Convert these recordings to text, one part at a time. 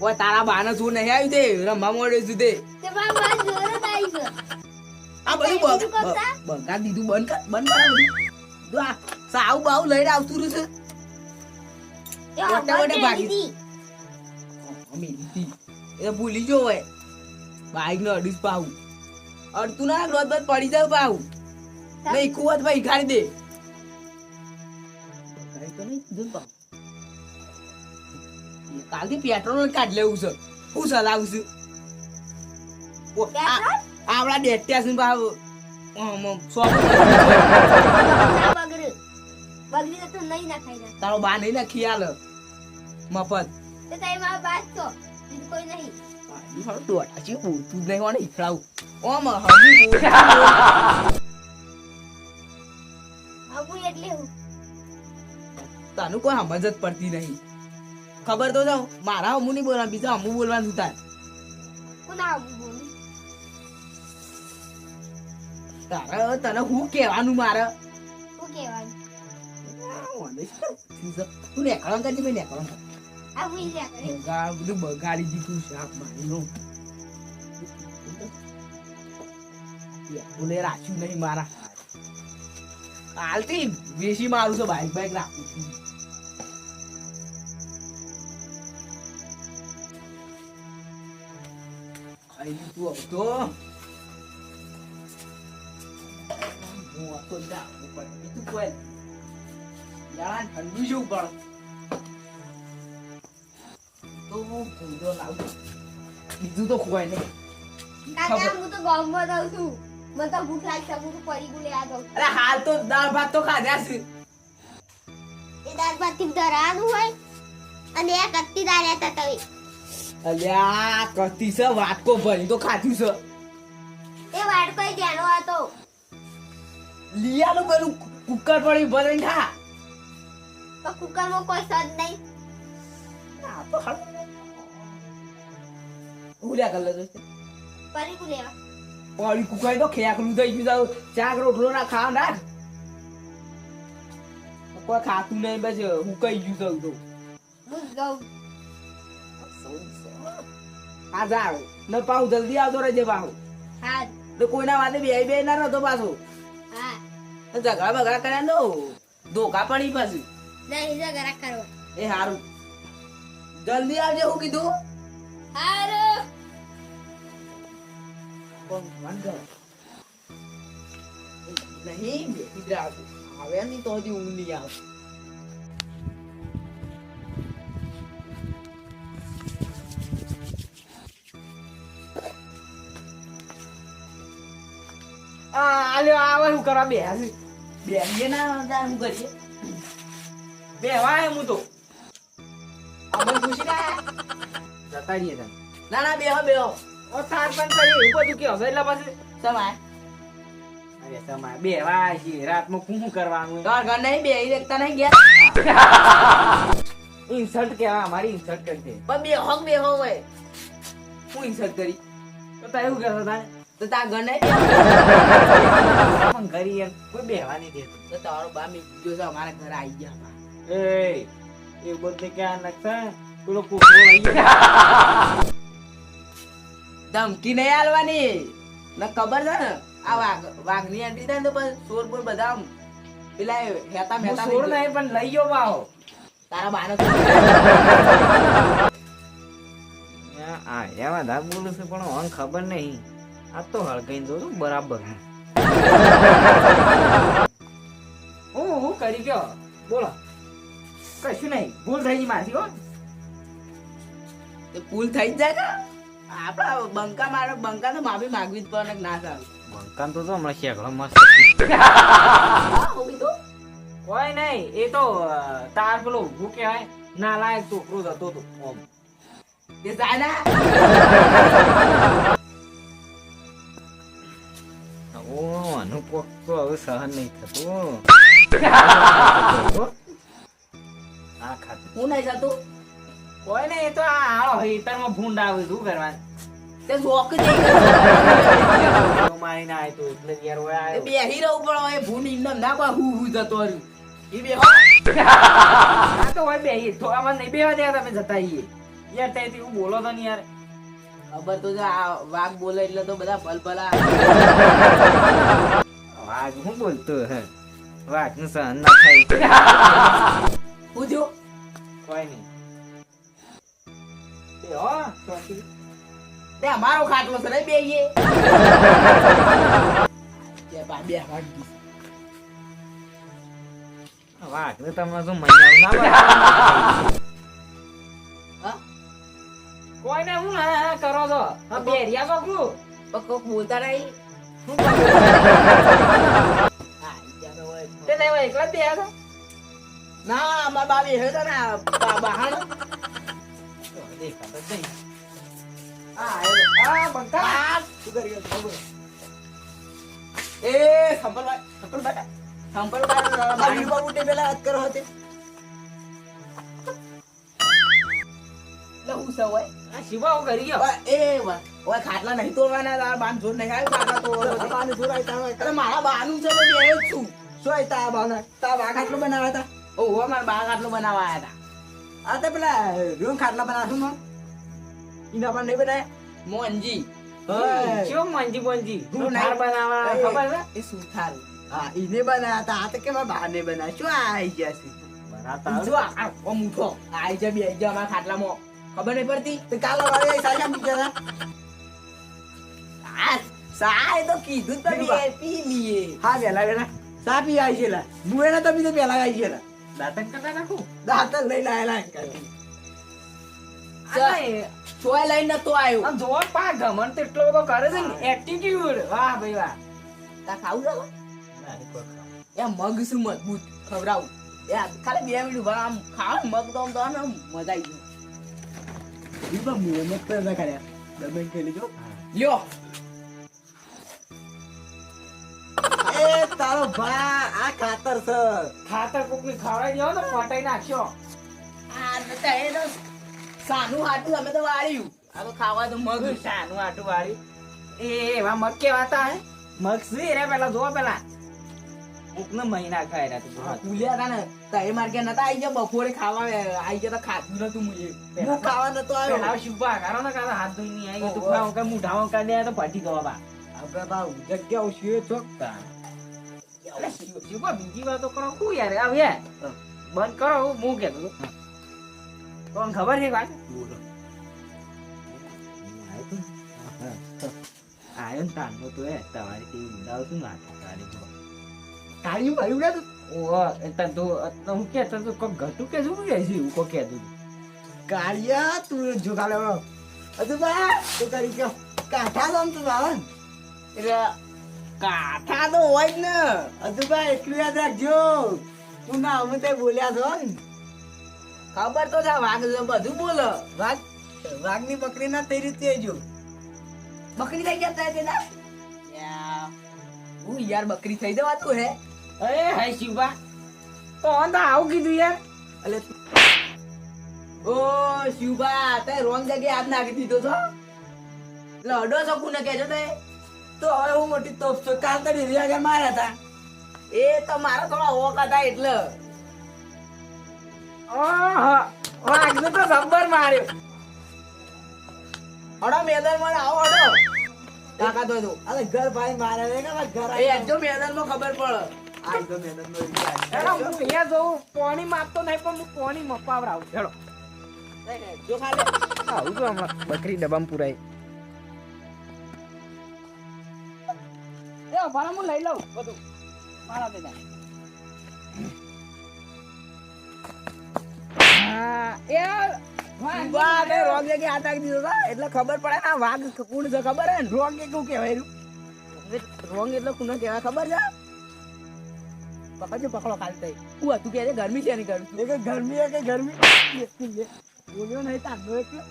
ભાઈ તારા બાને શું નહીં આવ્યું તે? રમવા મોડે સુધે તે. મારા જોર જ આવી છે આ બધું કરતા? દીધું બંધ કર બંધ કર બધું. જો આ સાવ બાવ લઈને આવતું રહ્યું છે. વટે જ ભાગી. અમે લીધી એ ભૂલી જો હોય. બાઈક નો અડીસ પાવું અડતું ના રોજ બધ પડી જાવ પાવું નહીં કુવત ભાઈ ખાડી દે. કઈ તો નહીં કાલથી પેટ્રોલ કાઢ લેવું છે. હું ચલાવું છું. ડેટ્યા છે ભાવ. તારો બા નહીં ને ખિયાલ મફત. તો તારી મારા બાર છો. બીજું કોઈ નહીં. ઈ હાલો હું. તને કોઈ સમજ જ પડતી નહીં. ખબર તો જાઉં મારા અમુ નહીં બોલવા બીજા અમુ બોલવાનું થાય? તારે તને હું કહેવાનું મારે? શું કહેવાનું? તું નેકળો કરજે મેં બધું બગાડી દીધું શાક મારીનું બોલે રાખ્યું નહીં મારા હાલથી વેસી મારું છે બાઈક બાઈક રાખું છું. હવે તો હું હતો જ ના, ઉપર બીજું કોઈ. યાર, ઠંડી શું પણ તો હું ભૂંડો લાવું બીજું તો કોઈ નહીં કાકા. હું તો ગામમાં રહું છું. મને તો ભૂખ લાગશે. હું તો પડીકું લેવા જાઉં. અરે હાલ તો દાળ ભાત તો ખાધા છે એ દાળ ભાતથી ધરાવાનું હોય અને એક કત્તી દાળ લેતા તમે અલ્યા કતી છે વાટકો ભરી તો ખાધું છે. એ વાટકો ધ્યાનો હતો. લીયાનું પેલું કુકર પડી ભરી ખા. પણ કુકરમાં કોઈ સદ નહીં. તો ઉલ્યા પડીકું લેવા. પડી કુકર તો ખેકલું થઈ ગયું ચાક રોટલો ના ખાવ ના કોઈ ખાતું નહીં બસ હું કઈ ગયું છું તો. હું જાઉં આ જાવ ન પાઉં જલ્દી આવતો રહેજે પાઉં હા. તો કોઈના વાતે બે બે ના રહેતો પાછો. હા. ઝઘડા બગડા કર્યા નો ધોકા પડી પાછું. નહીં ઝઘડા કરો. એ હારું. જલ્દી આવજે હું કીધું. હારું. નહીં બેસી જ આવે નહીં તો હજી ઊંઘ નહીં આવે. આ આલ્યો આવે શું કરવા બે બેસીએ ના જાય હું કરીએ બેવાય હું તો. અમે ખુશી ના જતા રહીએ તમે ના ના બેહો બેહો. ઓ તાર પણ થઈ બધું કે હવે એટલે પછી? સમાય. અરે છે રાતમાં શું કરવાનું તમારા ઘર નહીં બે દેખતા નહીં ગયા? ઇન્સર્ટ કેવા અમારી ઇન્સર્ટ કરી દે. પણ બે હોક બે હો હોય. હું ઇન્સર્ટ કરી? તો તારે શું કહેતો તારે? તો તા ગણે પણ કરી એમ કોઈ બેહવા નહીં દેતું તો તારો બા મેં કીધું છે અમારા ઘરે આવી ગયા. એ એ બધે ક્યાં નખતા પેલો લઈ ગયો. ધમકી નહીં આલવાની. ને ખબર છે ને? આ વાઘ વાઘની એન્ટ્રી થાય ને તો સોર બોર બધા આમ. પેલા હેતા મેતા જાય. નહીં પણ લઈ ગયો બાહો તારા બાનો આ એવા ધાક બોલું છું પણ મને ખબર નહીં. આ તો હળગાઈ દો છું બરાબર હું. હું કરી ગયો. બોલો. કશું નહીં ભૂલ થઈ ગઈ મારી હો. ભૂલ થઈ જ જાય ને? આપડા બંકા મારે બંકા તો માફી માંગવી જ પડે ના સારું બંકા તો તો હમણાં શેકડો મસ્ત હા, કોઈ નહીં એ તો તાર પેલો હું કહેવાય ના લાયક છોકરો જ હતો જાય ઓમ આનું કોક તો હવે સહન નહીં થતું આ ખાતું. હું નહીં જતું કોઈ એ તો આ હેતરમાં ભૂંડ આવે શું કરવાનું? તે શોખ એટલે બેહી રહું પણ ભૂંડ એમને ના કોઈ હું હું જતો રહ્યું એ બે આ તો હોય બેહી. તો આમાં નહીં બેહવા દેવા તમે જતા. યાર ત્યાંથી હું બોલો તો નહીં યાર. ખબર તો છે આ વાઘ બોલે એટલે તો બધા ભલભલા વાઘ હું બોલતો હે? વાઘનું સહન ના થાય. પૂછ્યો કોઈ નહીં. એ હો તે અમારો ખાટલો છે ને બેહીએ. કે બા બે વાઘ વાઘ ને તમે શું મજા ના કોઈ ને હું હા હા કરો છો? આ બેરિયા પણ કોક બોલતા નહીં? હા, તો. નહીં એકલા જ બેહ્યા ના અમારા બા બેહ્યો તો ને આ બહાણ. હા આ બંકા. શું કરી? એ સંભળભાઈ આ વિભા ઉઠે પેલા વાત કરો હતી. એટલે હું આ શિવા કરી ગયો એ ઓય, ખાટલા નહીં તોડવાના તારા બાન જોર નહીં આવ્યું ખાટલા તોડવાનો. બાનું શું રાયતા હોય? મારા બાનું છે બે જ છું શું હોય બાના? તા વાઘ આટલું બનાવ્યા હતા? ઓહો મારા બા ખાટલો બનાવવા આયા હતા આ તો પેલા રૂમ ખાટલા બનાવશું ને? ઈના પર નહીં બનાવ્યા? મોંજી. શું મંજી મંજી હું બનાવવા ખબર છે એ સુથાર હા, ઈને બનાવ્યા હતા. આ તો કેમ આ બહાને બનાવ્યા? શું આવી ગયા છે? બનાવતા જો આ આ મૂઠો આઈ જા બે જા અમારા ખાટલામાં ખબર નહીં પડતી? તો કાલે વાળે સાજા મૂક્યા હતા? સાય તો કીધું તો પી લીએ. હા, વેલા વેલા. સા પી આવી છે લા. હું એના તો બીજે પેલા આવી છે લા. દાંતણ કરતા નાખું દાંતણ લઈને આયેલા એમ ચોય લઈને નતો આવ્યો આમ પા ગમન તો એટલો બધો કરે છે ને એટીટ્યુડ વાહ ભાઈ વાહ. તા ખાવું એ મગ શું મજબૂત ખવડાવું? એ ખાલી બે મિનિટ આમ ખાવ મગ તો આમ મજા આવી ગઈ. ઈ બા મહેનત તો ના કર્યા. દબાઈને ખાઈ લેજો. લ્યો એ તારો ભા આ ખાતર છે. ખાતર કોકની ખવડાવી દેવો તો ફટાઈ નાખ્યો. આ નતા એ તો સાનું હાટું અમે તો વાળ્યું. આ તો ખાવા તો મગ. સાનું આટું વાળ્યું એ એવા મગ કેવાતા હે? મગ સી રે પેલા જોવો પેલા. એકનો મહિના ખાય રહ્યા તું ભૂલ્યા હતા ને તો એ માર્કે નતા આઈ ગયા બપોરે ખાવા આઈ ગયા તો ખાધું નતું મુજે હું ખાવા નતો આવ્યો. પેલા શુભા કારો ને કારો હાથ ધોઈ નહીં આવી તું. ખાવ કે મુઢામાં કાઢી દે તો ફાટી ગવા બા. આપણે બા. જગ્યા ઉછીએ ચોકતા શુભા બીજી વાતો કરો. શું યાર આવ યાર બંધ કરો હું હું. કહેતો કોણ ખબર છે વાત? આયો ને તાનનો તો એ તમારી કેવી ઉડાવ છું ના તારી તાળી ભર્યું ને તું? તો તો હું કહેતો તો કોક ઘટું કે શું કે છે કોક કહેતું હતું. કાળિયા, તું જો કાલે અજુ બા તું કરી કે કાઠા તો આમ તું આવે એટલે કાઠા તો હોય ને. અજુ બા એટલું યાદ રાખજો. તું ના અમે તે બોલ્યા છો ને. ખબર તો છે વાઘ બધું બોલો. વાઘ, વાઘની બકરી ના થઈ રીતે જો બકરી થઈ ગયા છે ના હું યાર બકરી થઈ જવાતું હે. અરે હાય શિવા તો ઓન આવું કીધું યાર. એટલે ઓ શિવભા તે રોંગ જગ્યાએ હાથ નાખી દીધો છો? એટલે અડો છો કોને કહેજો તે? તો હવે હું મોટી તોપ છું. કાલ તો ડેરી કે માર્યા હતા. એ તો મારા થોડા ઓક હતા એટલે. ઓહો તો જબ્બર માર્યો. અડો મેદાનમાં આવો અડો કાકા તો. અરે ઘર ભાઈ મારા ઘર એ જો મેદાનમાં ખબર પડે. આ તો મેદાન નો હેડો હું અહીંયા જોઉં પોણી માપતો નહીં પણ હું પોણી મપાવરાવું હેડો. આવું તો હમણાં બકરી ડબ્બામાં પુરાય. એ ભાડા હું લઈ લઉં બધું. મારા એટલે ખબર પડે ને વાઘ કોણ છે ખબર હે રોંગ કેવું કહેવાય રોંગ એટલે કોને કેવાય ખબર છે? પકડજો પકડો કાલ તઈ. હું હતું કે ગરમી છે ને કરું એ કે ગરમી હે કે ગરમી. બોલ્યો નહીં તાંડો એટલે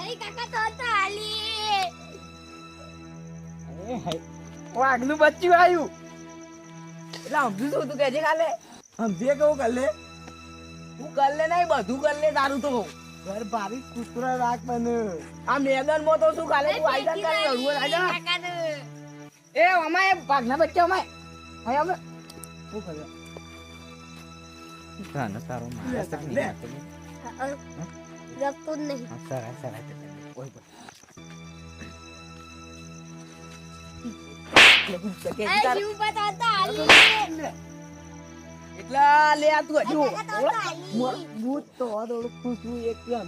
અરે કાકા તો તો હાલી. આગલું બચ્ચું આવ્યું એટલે સમજુ છું તું કે છે ખાલે સમજે કેવું કર લે તું કર લે નહીં બધું કર લે તારું તો ઘર ભારી કુતરા રાખ મને. આ મેદાનમાં તો શું કાલે તું આઈ જા તારે લડવું હોય, એ અમાય ભાગના બચ્ચા અમાય. હવે અમે શું કર્યું તારો નહીં જ નહીં એટલા લે આ તું હજુ તો ઓળખું છું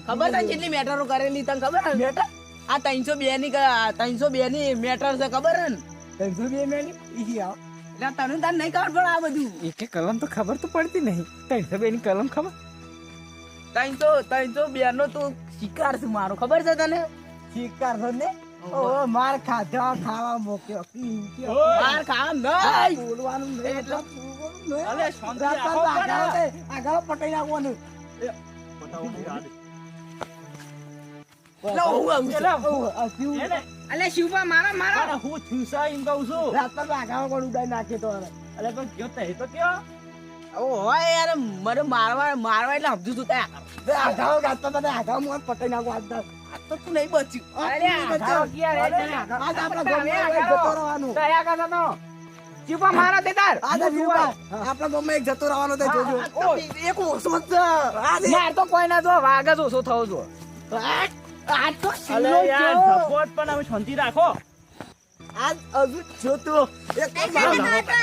ખબર છે કેટલી મેટરો કરેલી તને ખબર મેટર આ ત્રણસો બે ની ત્રણસો બે ની મેટર છે ખબર છે ને ત્રણસો બે મેની ઈ આવ એટલે તને તાર નહીં ખબર પડે આ બધું. એકે કલમ તો ખબર તો પડતી નહીં. ત્રણસો બે ની કલમ ખબર? ત્રણસો ત્રણસો બે નો તો શિકાર છે મારો. ખબર છે તને? શિકાર છે ને? ઓ માર ખાધા ખાવા મોક્યો. માર ખાવા નહીં. બોલવાનું નહીં. એટલે- અલે, રાતના તો આગળ પણ. તે- આગળ પટાઈ નાખવાનું. લો હું આવું છું. લો એને અલે શિવપા મારા મારા. અરે હું છુસા એમ કહું છું. રાત પર આગળ પણ ઉડાઈ નાખે તો હવે. અરે પણ તે તો કયો ઓ હોય યાર મને મારવા મારવા એટલે તું ત્યાં તે આગળ ગાતા હતા ને આગળ પટાઈ તો તું નહીં બચ્યું. આ અરે તું બચ્યો. ક્યાં રે આજ આપણા. જતો રહેવાનું. દયા કરતો તો? શિવપા મારા તે તાર? આ તો આપણા ગામમાં એક જતો રહેવાનો તે જોજો. એક ઓછો જ. માર તો કોઈ ના જો વાઘ જ ઓછો થવો જો. આ તો શિવનો જો. સપોર્ટ પણ હવે શાંતિ રાખો. આજ હજુ જોતો. એક તો અરે મારો તો નામ. તો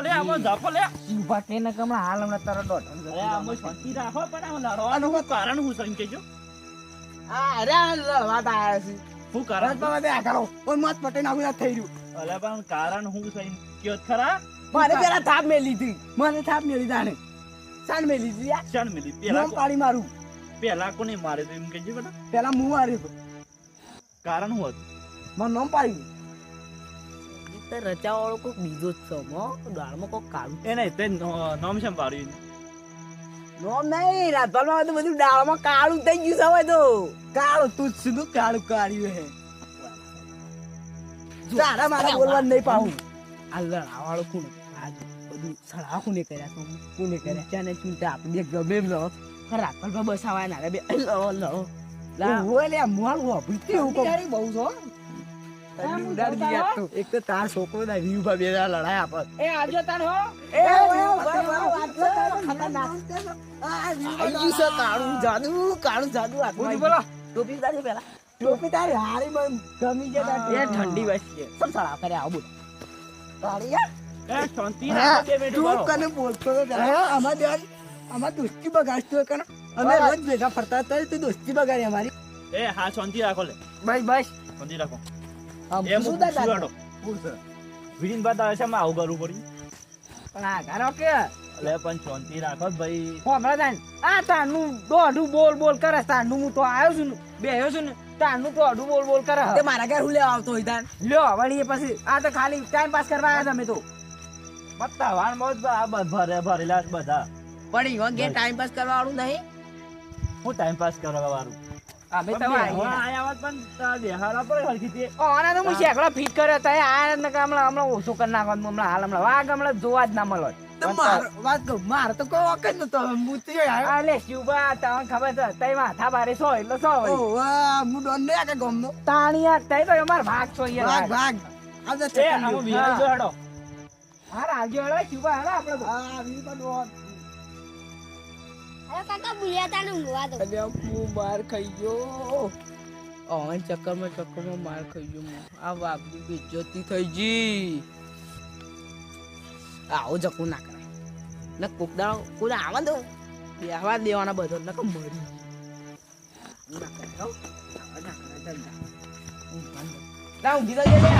અરે આમાં લે. શિવપા કે ને કમણા હાલ હમણાં તારો દોઢ અરે આમાં શાંતિ રાખો પણ આમાં લડવાનું શું કારણ હું સમ કેજો આ અરે આ લડવા તો આયા છે. શું કારણ? બધે આગળ ઓય મત પટાઈ નાખવું થઈ રહ્યું. અરે પણ કારણ હું સમ કયો જ ખરા? મારે પેલા થાપ મેલી હતી. મને થાપ મેલી જાણે સાણ મેલી હતી યાર ક્ષણ મિલી નામ પેલા પાડી મારું. પેલા કોને મારે તો એમ કેજો બેટા. પેલા હું માર્યો તો. કારણ હું હતું? મારું નામ પાડી. તે રચા વાળો કોઈક બીજો જ છો મો દાળમાં કોઈક કાળું. એ નહીં તે નામ શેમ પાડ્યું નોમ નહીં રાતપાલમાં તો બધું દાળમાં કાળું થઈ ગયું છે હવે તો. કાળું તું જ સીધું કાળું કાઢ્યું હે? તારા મારા બોલવાનું નહીં પાહું આ લડાવાળો કોણ? આ જો બધું સળા કોને કર્યા તો કોને કર્યા? ચાને ચૂંટા આપણે બે ગમે એમ લડો. રાતપાલમાં બસાવા ના બે લડો લડો. લા. ઓય લે મોલ વાપરી કેવું કહું. બહુ છો. એક તો તાર છોકરો ના બે લડાય એ તાર હો. એ કાળું જાદુ કાળું જાદુ બોલો. ટોપી પેલા. ટોપી તારી હારી મને ગમી. ઠંડી વસ્તી છે. આવો બોલ. તારી યાર. એ શાંતિ. હા, રાખો બે તું કને બોલતો હતો અમાર દેવાલ અમાર દોસ્તી બગાડતો કને. અમે રોજ ભેગા ફરતા હતા તો દોસ્તી બગાડી અમારી. એ હા શાંતિ રાખો લે. બસ બસ. શાંતિ રાખો. આમ શું દાદા? વિડીન બાદ આવે છે આવું કરવું પડ્યું. પણ આ ગારો કે? એટલે પણ શાંતિ રાખો ભાઈ. હમણાં દાન આ તાનું દોઢું બોલ બોલ કરે. તાનું હું તો આવ્યો છું ને બેહ્યો છું ને તાનું તો દોઢું બોલ બોલ કરે. તે મારા ઘર હું લેવા આવતો હોય તાન? લ્યો વળી એ પછી આ તો ખાલી ટાઈમ પાસ કરવા આવ્યા તમે તો. મત્તા વાણ મોજ બા- આ બધા ભરે ભરેલા છે બધા. પણ ઈ વગે ટાઈમ પાસ કરવા વાળું નહીં? હું ટાઈમ પાસ કરવા વાળું. અમે તો આયા હોત. પણ તારા પર હરખી તે. ઓના તો હું શેકડો ફિટ કર્યો તો આ ને હમણાં હમણાં ઓછો કરી નાખવાનું હમણાં હાલ હમણાં વાઘ હમણાં જોવા જ ના મળો. માર વાત કહું માર તો કોઈ વખત નતો. હું તો આવ્યો. આ તમને ખબર છે? તઈ માથા ભારે સો એટલે સો વળી. વાહ હું ડોન ને આકે ગમનો. તાણિયા તઈ તો અમાર ભાગ છો ભાગ યાર ભાગ આ તો એ ચકલી. આમાં જો હેડો. હા આપણે પણ. અરે કાકા ભૂલ્યા તા ઊંઘવા દો હું માર ખાઈ ગયો. ઓન ચક્કરમાં ચક્કરમાં માર ખાઈ ગયો હું. આ વાઘની બેઇજ્જતી થઈ જી આવો જકું ના કરાય. ને કોક દાડો કોઈ આવા દો. બેહવા દેવાના બધો ને મરી હો. દો. ઊંઘી તો જજે.